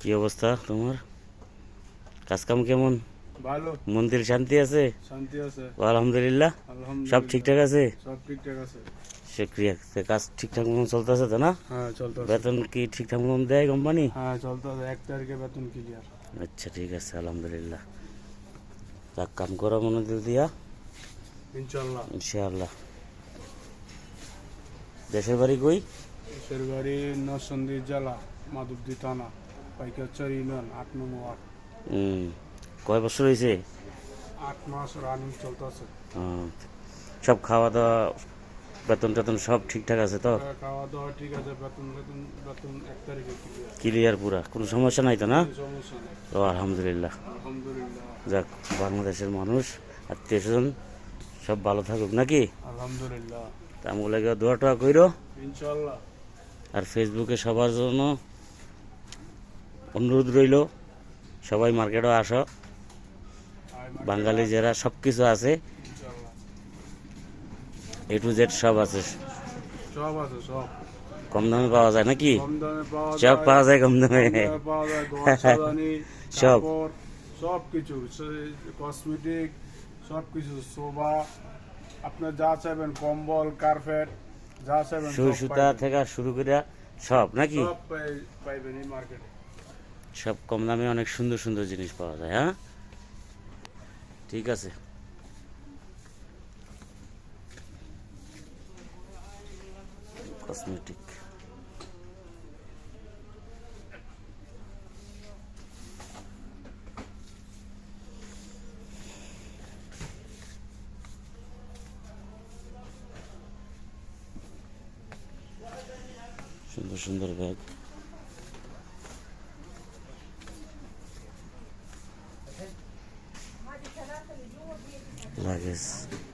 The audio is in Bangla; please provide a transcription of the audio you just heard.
কি অবস্থা তোমার? কাজকাম কেমন? ভালো। মন্দির শান্তি আছে? শান্তি আছে। আলহামদুলিল্লাহ। সব ঠিকঠাক আছে? সব ঠিকঠাক আছে। শুক্রিয়া। কাজ ঠিকঠাক মতন চলতেছে তো না? হ্যাঁ বেতন কি ঠিকঠাক মতন দেয় কোম্পানি হ্যাঁ এক তারিখে বেতন ক্লিয়ার আচ্ছা ঠিক আছে আলহামদুলিল্লাহ। যাক কাম করা মনে দিল দিয়া। ইনশাল্লাহ ইনশাআল্লাহ। দেশের বাড়ি কই? দেশের বাড়ি নরসন্দী জেলা মাধবদী থানা। ইউনিয়ন আট ওয়ার্ড। কয় বছর হয়েছে আট মাস রানিং সব খাওয়া দাওয়া বেতন টেতন সব ঠিকঠাক আছে তো? খাওয়া দাওয়া ঠিক আছে বেতন বেতন বেতন এক তারিখে ক্লিয়ার ক্লিয়ার পুরা কোনো সমস্যা নাই তো না? ও আলহামদুলিল্লাহ। আলহামদুলিল্লাহ। যাক বাংলাদেশের মানুষ আত্মীয় স্বজন সব ভালো থাকুক নাকি? আলহামদুলিল্লাহ। তা আমগুলোকে দোয়া টোয়া কইরো। ইনশাল্লাহ আর ফেসবুকে সবার জন্য অনুরোধ রইল সবাই মার্কেটে আসো। বাঙালি যারা সব কিছু আছে এ টু জেড সব আছে। সব আছে সব। কম দামে পাওয়া যায় নাকি? সব পাওয়া যায় কম দামে। সব। সব কিছু কসমেটিক সব কিছু শোভা। আপনার যা চাইবেন কম্বল কার্পেট যা চাইবেন সুতা। থেকে শুরু করে সব নাকি? সব পাইবেন এই মার্কেটে। সব কম দামে অনেক সুন্দর সুন্দর জিনিস পাওয়া যায় হ্যাঁ? ঠিক আছে। কসমেটিক সুন্দর সুন্দর ব্যাগ kolay.